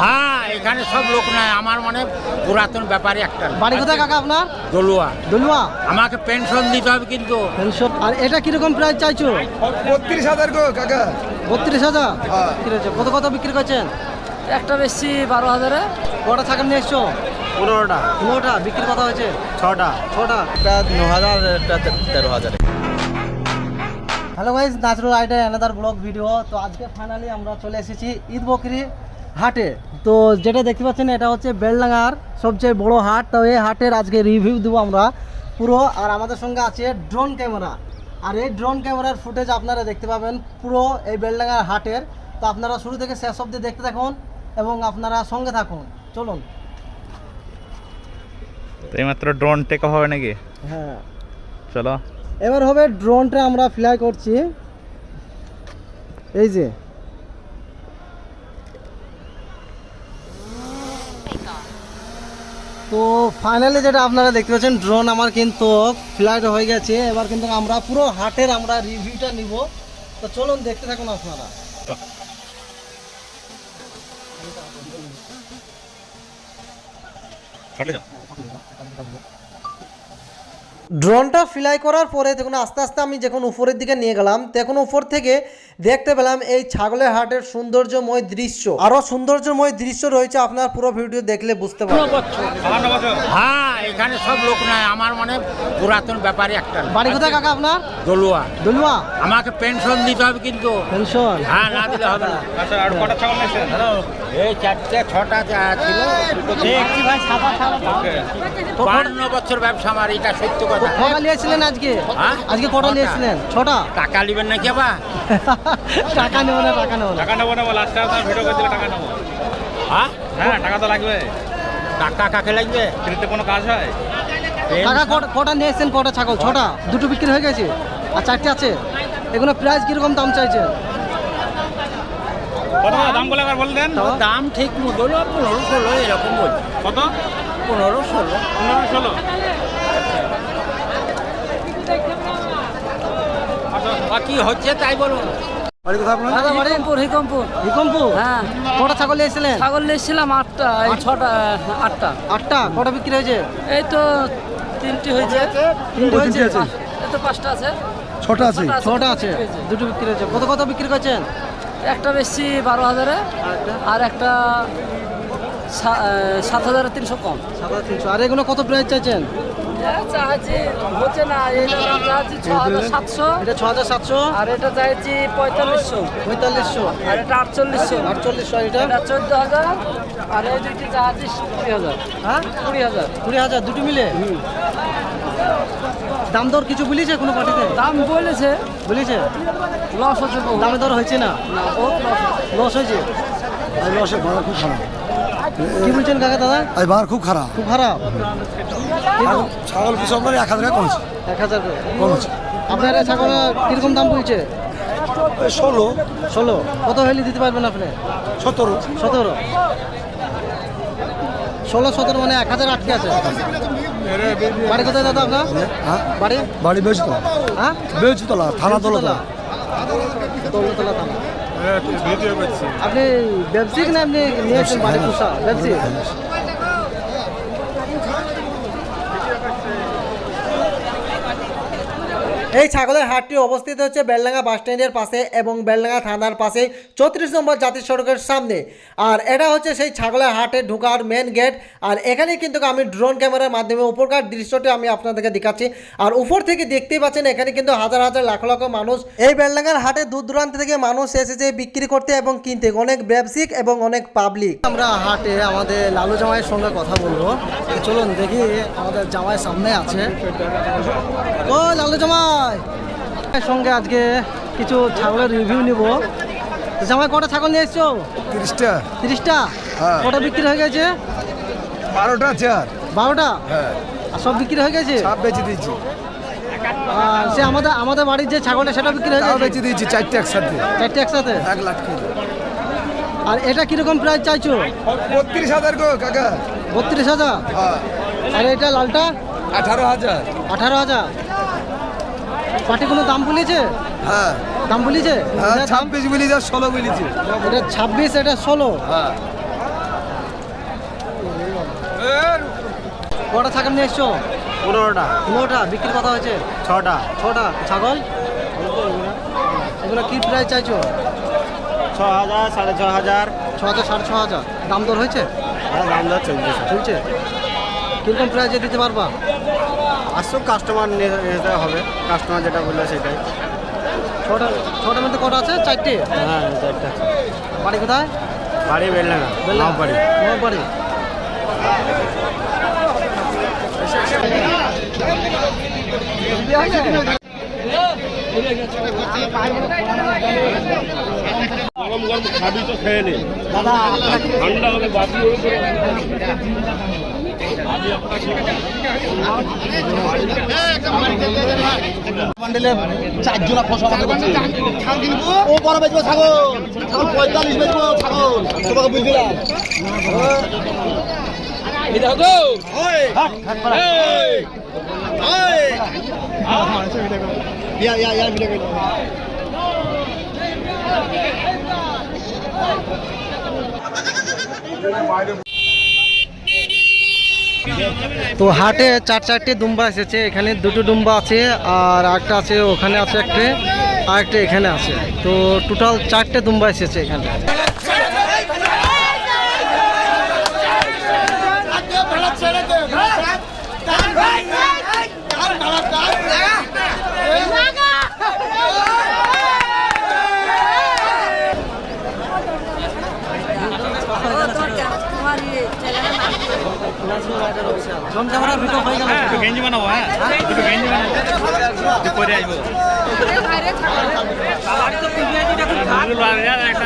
হ্যাঁ এখানে সব লোক নাই আমার মানে পুরাতন ব্যাপারে একটা। বাড়ি কোথায় কাকা আপনার? দলুয়া। দলুয়া? আমাকে পেনশন দিতে হবে কিন্তু। পেনশন? আর এটা কীরকম প্রাইস চাইছো? বত্রিশ হাজার গো কাকা। বত্রিশ হাজার? হ্যাঁ। কত কত বিক্রি করছেন? একটা বেশি বারো হাজারে। কটা ছাগল নিয়ে এসছো? পনেরোটা। পনেরোটা। বিক্রি কত হয়েছে? ছটা। ছটা? একটা ন হাজার একটা তেরো হাজার। হ্যালো গাইজ ন্যাচুরাল আইডার অ্যানাদার ব্লগ ভিডিও তো আজকে ফাইনালি আমরা চলে এসেছি ঈদ বকরি হাটে। তো যেটা দেখতে পাচ্ছেন এটা হচ্ছে বেলডাঙ্গার সবচেয়ে বড় হাট। তো এই হাটের আজকে রিভিউ দেবো আমরা পুরো। আর আমাদের সঙ্গে আছে ড্রোন ক্যামেরা আর এই ড্রোন ক্যামেরার ফুটেজ আপনারা দেখতে পাবেন পুরো এই বেলডাঙ্গার হাটের। তো আপনারা শুরু থেকে শেষ অবধি দেখতে থাকুন এবং আপনারা সঙ্গে থাকুন। চলুন। তো এইমাত্র ড্রোন টেক হবে নাকি? হ্যাঁ। চলো। এবার হবে ড্রোনটা আমরা ফ্লাই করছি। এই যে। তো ফাইনালি যেটা আপনারা দেখতে পাচ্ছেন ড্রোন আমার কিন্তু ফ্লাইট হয়ে গেছে। এবার কিন্তু আমরা পুরো হাটের আমরা রিভিউটা নিব। তো চলুন দেখতে থাকুন আপনারা। ড্রোনটা ফ্লাই করার পরে তখন আস্তে আস্তে আমি যখন উপরের দিকে নিয়ে গেলাম তখন উপর থেকে দেখতে পেলাম এই ছাগলের হাটের সৌন্দর্যময় দৃশ্য। আরও সৌন্দর্যময় দৃশ্য রয়েছে আপনার পুরো ভিডিও দেখলে বুঝতে পারবেন। হ্যাঁ এখানে সব লোক নাই আমার মানে পুরাতন ব্যাপারে একটা বাড়ি কোথায় কাকা আপনার? দলুয়া। দলুয়া? আমাকে পেনশন দিতে হবে কিন্তু। পেনশন হ্যাঁ না দিলে হবে না। আচ্ছা আর কটা ছাগল নিয়েছেন? এই চারটে ছটা যা- ছিল দেখছি ভাই সাদা বান্ন বছর ব্যবসা আমার এটা সত্য কথা। কটা নিয়েছিলেন আজকে? হ্যাঁ? আজকে কটা। নিয়েছিলেন? ছটা? টাকা নেবেন নাকি আবার? টাকা নেব না টাকা নেব না। টাকা নেব নেব লাস্ট টাইম ভিডিও করছিল টাকা নেব। হ্যাঁ? হ্যাঁ টাকা তো লাগবে। টাকা কাকে লাগবে? ফ্রিতে কোনো কাজ হয়? কাকা কটা- নিয়েছেন কটা ছাগল? ছটা? দুটো বিক্রি হয়ে গেছে? আর চারটে আছে? এগুলো প্রাইস কীরকম দাম চাইছে কত দাম বলে একবার বলে দেন। দাম ঠিক মতো হলো পনেরো ষোলো এরকম বল কত? পনেরো ষোলো। পনেরো ষোলো। বাকি হচ্ছে তাই বলুন। বাড়ি কোথায় আপনার? হিকমপুর হিকমপুর। হিকমপুর? হ্যাঁ। কটা ছাগল নিয়েছিলেন? ছাগল নিয়েছিলাম আটটা এই ছটা আটটা। আটটা? কটা বিক্রি হয়েছে? এই তো তিনটি হয়েছে। তিনটে হয়েছে এই তো পাঁচটা আছে। ছটা আছে? ছটা আছে দুটো বিক্রি হয়েছে। কত কত বিক্রি করছেন? একটা বেশি বারো হাজারে আর একটা সাত হাজার তিনশো কম। সাত হাজার তিনশো। আর এগুলো কত প্রাইস চাইছেন? হচ্ছে না এটা ছ হাজার সাতশো। এটা ছ হাজার সাতশো। আর এটা চাইছি পঁয়তাল্লিশশো। পঁয়তাল্লিশশো। আর এটা আটচল্লিশশো। আটচল্লিশশো আর এটা? এটা চোদ্দ হাজার। আর এই দুইটি চাহাচ্ছি কুড়ি হাজার। হ্যাঁ? কুড়ি হাজার। কুড়ি হাজার দুটো মিলে? দাম দর কিছু বলেছে কোনো পার্টিতে? দাম বলেছে। বলেছে? লস হচ্ছে দামে দর হয়েছে না? লস হচ্ছে লস হয়েছে? লসে ভাড়া খুব খারাপ। কি বলছেন কাকা দাদা? এই ভাড়া খুব খারাপ। খুব খারাপ? ছাগল পিছু আপনার এক হাজার টাকা কমেছে। এক হাজার কমেছে। আপনার ছাগল কীরকম দাম বলছে? ষোলো। ষোলো। কত হইলে দিতে পারবেন আপনি? সতেরো। সতেরো। ষোলো সতেরো মানে এক হাজার আটকে আছে। বাড়ি কোথায় দাদা আপনার? হ্যাঁ? বাড়ি? বাড়ি বেউচিতলা হ্যাঁ? বেউচিতলা থানা দোলতলা। দৌলতলা থানা। আপনি ব্যবসায়িক না আপনি নিয়েছেন বাড়ি পোষা ব্যবসায়িক? এই ছাগলের হাটটি অবস্থিত হচ্ছে বেলডাঙ্গা বাস স্ট্যান্ডের পাশে এবং বেলডাঙ্গা থানার পাশে চৌত্রিশ নম্বর জাতীয় সড়কের সামনে। আর এটা হচ্ছে সেই ছাগলের হাটে ঢোকার মেন গেট আর এখানে কিন্তু আমি ড্রোন ক্যামেরার মাধ্যমে উপরকার দৃশ্যটি আমি আপনাদেরকে দেখাচ্ছি। আর উপর থেকে দেখতেই পাচ্ছেন, এখানে কিন্তু হাজার হাজার লাখ লাখ মানুষ এই বেলডাঙ্গার হাটে দূর দূরান্ত থেকে মানুষ এসেছে বিক্রি করতে এবং কিনতে। অনেক ব্যবসায়িক এবং অনেক পাবলিক আমরা হাটে আমাদের লালু জামাইয়ের সঙ্গে কথা বলব। চলুন দেখি আমাদের জামাই সামনে আছে। ও লালু জামাই! সঙ্গে আজকে কিছু ছাগলের রিভিউ নিব। জামাই কটা ছাগল নিয়ে এসছো? তিরিশটা। তিরিশটা? হ্যাঁ। কটা বিক্রি হয়ে গেছে? বারোটা চার। বারোটা? হ্যাঁ। আর সব বিক্রি হয়ে গেছে? সব বেঁচে দিয়েছি। সে আমাদের আমাদের বাড়ির যে ছাগলটা সেটা বিক্রি হয়ে গেছে? বেঁচে দিয়েছি চারটে একসাথে। চারটে একসাথে? এক লাখ কেজি। আর এটা কীরকম প্রাইস চাইছো? বত্রিশ হাজার গো কাকা। বত্রিশ হাজার? হ্যাঁ। আর এটা লালটা? আঠারো হাজার। আঠারো হাজার? কোনো দাম বলেছে? হ্যাঁ। দাম বলিছে? হ্যাঁ, ছাব্বিশ বলি যা ষোলো বলিছে এটা ছাব্বিশ এটা ষোলো। হ্যাঁ। কটা ছাগল নিয়ে এসছো? পনেরোটা। পনেরোটা বিক্রির কথা হয়েছে? ছটা। ছটা? ছাগল? এগুলো কি প্রাইস চাইছো? ছ হাজার সাড়ে ছ হাজার ছ হাজার সাড়ে ছ হাজার দাম দর হয়েছে? হ্যাঁ দাম দর চলছে। চলছে। কীরকম প্রাইজে দিতে পারবা? আসুক কাস্টমার নিতে হবে কাস্টমার যেটা বলল সেটাই। ছটা ছটার মধ্যে কটা আছে? চারটে? হ্যাঁ চারটা বাড়ি কোথায়? বাড়ি বেলডাঙ্গা বেললাম বাড়ি বাড়ি গরম গরম খাবি তো খেয়ে নে। ঠান্ডা হবে বাকি হয়ে ও বড় বেচবো ছাগল। ছাগল পঁয়তাল্লিশ বেচবো ছাগল। তোমাকে ইয়া ইয়া ইয়া ভিডিও করো। তো হাটে চার চারটে দুম্বা এসেছে, এখানে দুটো ডুম্বা আছে আর একটা আছে, ওখানে আছে একটা আর একটা এখানে আছে। তো টোটাল চারটে দুম্বা এসেছে এখানে। গেঞ্জি বানাবো হ্যাঁ একটু গেঞ্জি বানাবো একটু পরে আসবো নজরুল বাজার একটা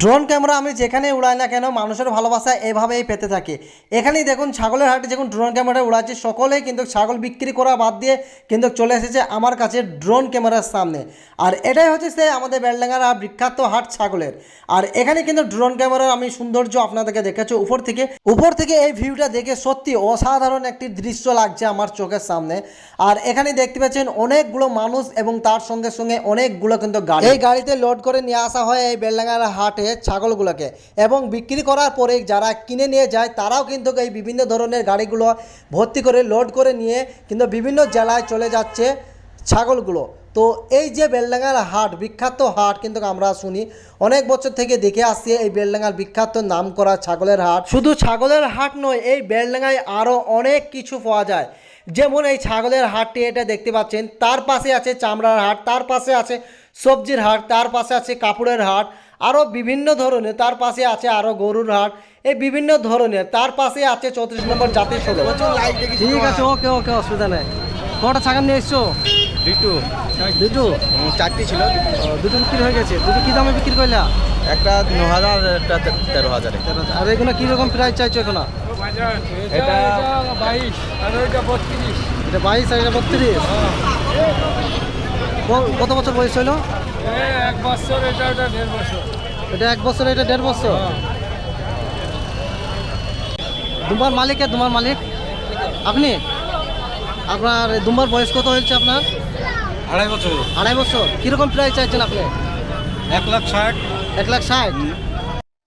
ড্রোন ক্যামেরা আমি যেখানে উড়াই না কেন মানুষের ভালোবাসা এভাবেই পেতে থাকে। এখানেই দেখুন, ছাগলের হাটে যখন ড্রোন ক্যামেরা উড়াচ্ছি, সকলেই কিন্তু ছাগল বিক্রি করা বাদ দিয়ে কিন্তু চলে এসেছে আমার কাছে ড্রোন ক্যামেরার সামনে। আর এটাই হচ্ছে সে আমাদের বেলডাঙ্গার বিখ্যাত হাট ছাগলের। আর এখানে কিন্তু ড্রোন ক্যামেরার আমি সৌন্দর্য আপনাদেরকে দেখাচ্ছি উপর থেকে। উপর থেকে এই ভিউটা দেখে সত্যি অসাধারণ একটি দৃশ্য লাগছে আমার চোখের সামনে। আর এখানে দেখতে পাচ্ছেন অনেকগুলো মানুষ এবং তার সঙ্গে সঙ্গে অনেকগুলো কিন্তু গাড়ি। এই গাড়িতে লোড করে নিয়ে আসা হয় এই বেলডাঙ্গার হাটে। ছাগলগুলোকে। এবং বিক্রি করার পরে যারা কিনে নিয়ে যায়, তারাও কিন্তু এই বিভিন্ন ধরনের গাড়িগুলো ভর্তি করে লোড করে নিয়ে কিন্তু বিভিন্ন জেলায় চলে যাচ্ছে ছাগলগুলো। তো এই যে বেলডাঙ্গার হাট, বিখ্যাত হাট কিন্তু আমরা শুনি, অনেক বছর থেকে দেখে আসছি এই বেলডাঙ্গার বিখ্যাত নাম করা ছাগলের হাট। শুধু ছাগলের হাট নয়, এই বেলডাঙ্গায় আরও অনেক কিছু পাওয়া যায়। যেমন এই ছাগলের হাটটি এটা দেখতে পাচ্ছেন, তার পাশে আছে চামড়ার হাট, তার পাশে আছে সবজির হাট, তার পাশে আছে কাপড়ের হাট। আরও বিভিন্ন ধরনের তার পাশে আছে আরও গরুর হাট এই বিভিন্ন ধরনের তার পাশে আছে চৌত্রিশ নম্বর জাতির সদর ঠিক আছে ওকে ওকে অসুবিধা নেই। কটা ছাগল নিয়ে এসছো? দুটো। দুটো? চারটি ছিল। দুটো বিক্রি হয়ে গেছে। দুটো কি দামে বিক্রি করলা? একটা ন হাজার একটা তেরো হাজারে। আর এগুলো কীরকম প্রাইস চাইছো এখন? এটা এটা বাইশ আর এটা বত্রিশ? কত বছর বয়স হলো? এক বছর এটা ওটা দেড় বছর। এটা এক বছর এটা দেড় বছর। দুম্বার মালিক কে দুম্বার মালিক? আপনি? আপনার দুম্বার বয়স কত হয়েছে আপনার? আড়াই বছর। আড়াই বছর। কীরকম প্রাইস চাইছেন আপনি? এক লাখ ষাট। এক লাখ ষাট?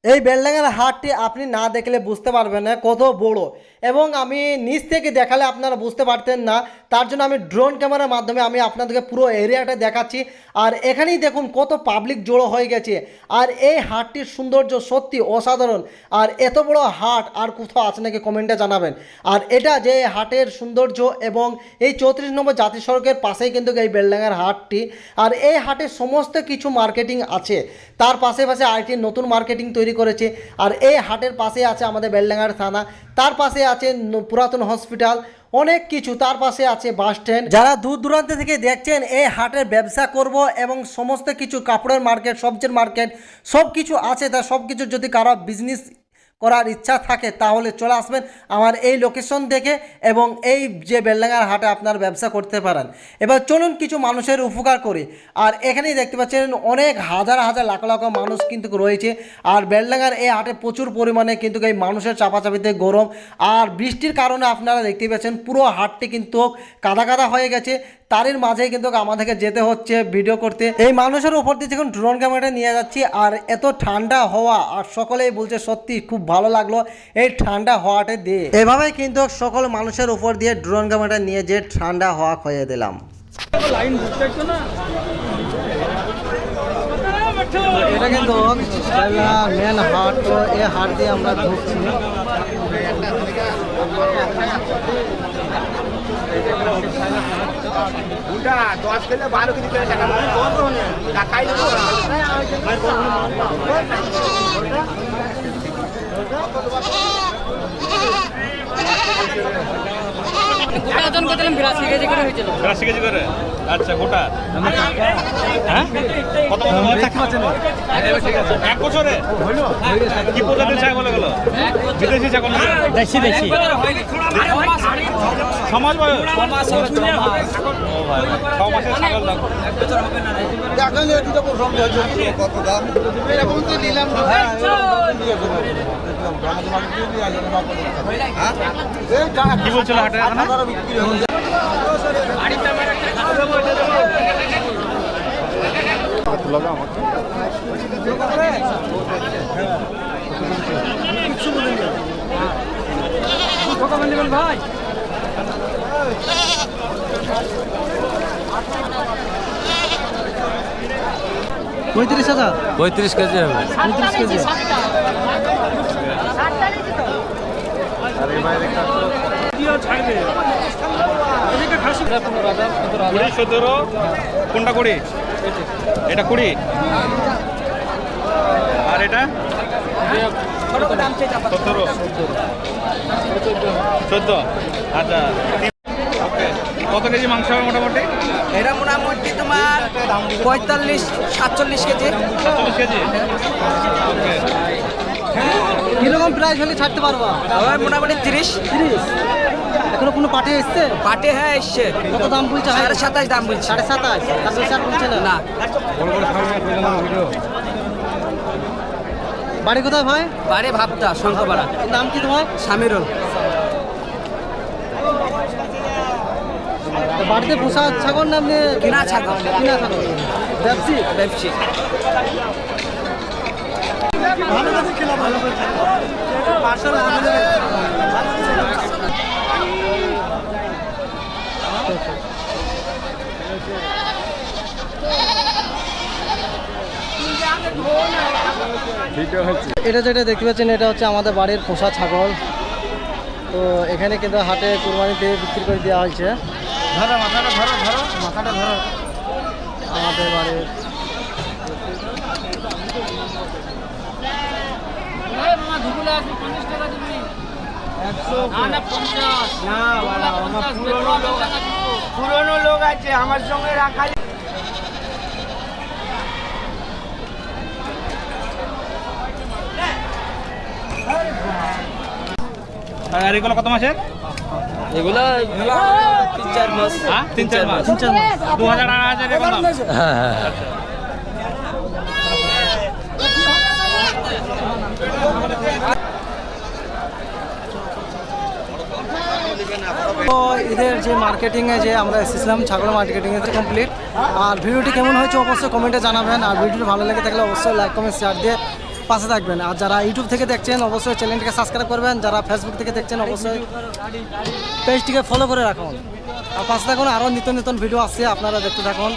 এই বেলডাঙ্গার হাটটি আপনি না দেখলে বুঝতে পারবেন না কত বড়। এবং আমি নিচ থেকে দেখালে আপনারা বুঝতে পারতেন না তার জন্য আমি ড্রোন ক্যামেরার মাধ্যমে আমি আপনাদেরকে পুরো এরিয়াটা দেখাচ্ছি। আর এখানেই দেখুন কত পাবলিক জড়ো হয়ে গেছে। আর এই হাটটির সৌন্দর্য সত্যি অসাধারণ। আর এত বড় হাট আর কোথাও আছে নাকি কমেন্টে জানাবেন। আর এটা যে হাটের সৌন্দর্য এবং এই চৌত্রিশ নম্বর জাতীয় সড়কের পাশেই কিন্তু এই বেলডাঙ্গার হাটটি। আর এই হাটে সমস্ত কিছু মার্কেটিং আছে। তার পাশে পাশে আইটি নতুন মার্কেটিং তৈরি করেছে। আর এই হাটের পাশে আছে আমাদের বেলডাঙ্গার থানা। তার পাশে আছে পুরাতন হসপিটাল অনেক কিছু তার পাশে আছে বাস স্ট্যান্ড। যারা দূর দূরান্ত থেকে দেখছেন, এই হাটের ব্যবসা করব এবং সমস্ত কিছু কাপড়ের মার্কেট সবজির মার্কেট সব কিছু আছে, তা সব কিছু যদি কারও বিজনেস করার ইচ্ছা থাকে, তাহলে চলে আসবেন আমার এই লোকেশন দেখে এবং এই যে বেলডাঙ্গার হাটে আপনার ব্যবসা করতে পারেন। এবার চলুন কিছু মানুষের উপকার করি। আর এখানেই দেখতে পাচ্ছেন অনেক হাজার হাজার লাখ লাখ মানুষ কিন্তু রয়েছে। আর বেলডাঙ্গার এই হাটে প্রচুর পরিমাণে কিন্তু এই মানুষের চাপাচাপিতে গরম। আর বৃষ্টির কারণে আপনারা দেখতে পাচ্ছেন পুরো হাটটি কিন্তু কাদা কাদা হয়ে গেছে। তারের মাঝে কিন্তু আমাদেরকে যেতে হচ্ছে ভিডিও করতে। এই মানুষের উপর দিয়ে যখন ড্রোন ক্যামেরাটা নিয়ে যাচ্ছি। আর এত ঠান্ডা হওয়া, আর সকলেই বলছে সত্যি খুব ভালো লাগল এই ঠান্ডা হওয়াটা দিয়ে এভাবেই কিন্তু সকল মানুষের উপর দিয়ে ড্রোন ক্যামেরাটা নিয়ে যে ঠান্ডা হওয়া খুঁজে দিলাম এটা কিন্তু মেন হাট তো এই হাট দিয়ে আমরা ঢুকছি টাকাই Thank you. গোটা ওজন করছিলাম বিরাশি কেজি করে হয়েছিল। বিরাশি কেজি করে? আচ্ছা গোটা। হ্যাঁ? কত? এক বছরে? কি প্রজাতির ছাগল এগুলো বিদেশি ছাগল দেশি দেশি। সমাজ বয়স? ছ মাসের ছাগল দাম কি বলছিল হাটে এখন? পঁয়ত্রিশ হাজার? পঁয়ত্রিশ কেজি হবে। পঁয়ত্রিশ কেজি। কুড়ি সতেরো কোনটা কুড়ি? এটা কুড়ি। আর এটা? সতেরো। চোদ্দ। আচ্ছা। ওকে। কত কেজি মাংস হবে মোটামুটি? এটা মোটামুটি তোমার পঁয়তাল্লিশ সাতচল্লিশ কেজি। সাতচল্লিশ কেজি? কীরকম প্রাইস হলে ছাড়তে পারবা। মোটামুটি তিরিশ। তিরিশ? এখনও কোনো পাঠে এসছে? পাটে হ্যাঁ এসছে। কত দাম বলছে? সাড়ে সাতাশ দাম বলছে। সাড়ে সাতাশ। তার বেশি বলছে না? বাড়ি কোথায় ভাই? বাড়ি ভাবতা শঙ্করপাড়া। নাম কি তোমার? সামিরুল বাড়িতে পোষা ছাগল না এমনি কিনা ছাগল। কিনা ছাগল। ব্যবসি? ব্যবসি। এটা যেটা দেখতে পাচ্ছেন এটা হচ্ছে আমাদের বাড়ির পোষা ছাগল। তো এখানে কিন্তু হাটে কুরবানি দিয়ে বিক্রি করে দেওয়া হয়েছে। ধরো মাথাটা ধরো ধরো মাথাটা ধরো। আমাদের বাড়ির পুরনো লোক আছে আমার সঙ্গে রাখা আর এগুলো কত মাসের? এগুলো তিন চার মাস। তিন চার মাস। তিন চার মাস। দু হাজার আড়াই হাজার এরকম দাম তো এদের যে মার্কেটিংয়ে যে আমরা এসেছিলাম ছাগল মার্কেটিংয়ে কমপ্লিট আর ভিডিওটি কেমন হয়েছে অবশ্যই কমেন্টে জানাবেন। আর ভিডিওটি ভালো লেগে থাকলে অবশ্যই লাইক কমেন্ট শেয়ার দিয়ে পাশে থাকবেন। আর যারা ইউটিউব থেকে দেখছেন, অবশ্যই চ্যানেলটিকে সাবস্ক্রাইব করবেন। যারা ফেসবুক থেকে দেখছেন, অবশ্যই পেজটিকে ফলো করে রাখুন। আর পাশে থাকুন আরও নিত্য নতুন ভিডিও আসছে, আপনারা দেখতে থাকুন।